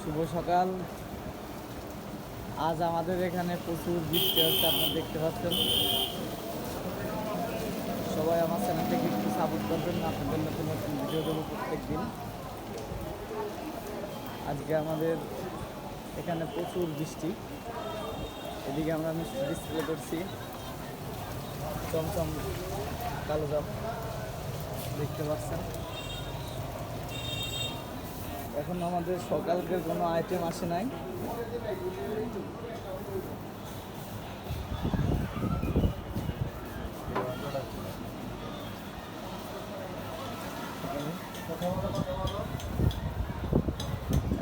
শুভ সকাল। আজ আমাদের এখানে প্রচুর বৃষ্টি হচ্ছে, আপনারা দেখতে পাচ্ছেন। সবাই আমার চ্যানেলটাকে একটু সাপোর্ট করবেন, আপনাদের নতুন নতুন ভিডিও দেবো প্রত্যেক দিন আজকে আমাদের এখানে প্রচুর বৃষ্টি। এদিকে আমরা মিষ্টি ডিসপ্লে করছি। চমচম কালো জাম, দেখতে পাচ্ছেন। এখন আমাদের সকালকের কোনো আইটেম আসে নাই।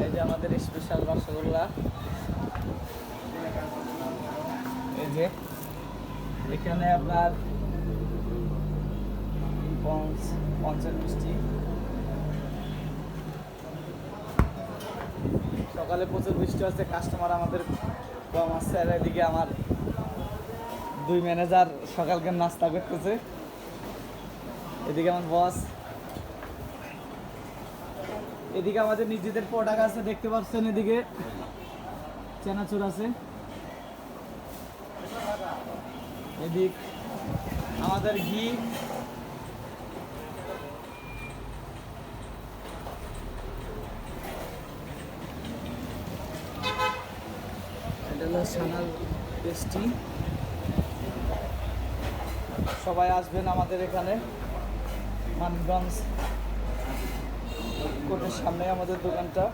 এই যে আমাদের স্পেশাল রসগোল্লা। এই যে, এখানে আপনার পঞ্চ পঞ্চাশ মিষ্টি। সকালে প্রচুর বৃষ্টি হচ্ছে কাস্টমার আমাদের কম আসছে আর এদিকে আমার দুই ম্যানেজার সকালকে নাস্তা করতেছে। এদিকে আমার বস এদিকে আমাদের নিজেদের প্রোডাক্ট আছে, দেখতে পাচ্ছেন এদিকে। চেনাচুর আছে। এদিক আমাদের ঘি। এটা সানাল পেস্টি সবাই আসবেন আমাদের এখানে মানগঞ্জ কোর্টের সামনে আমাদের দোকানটা।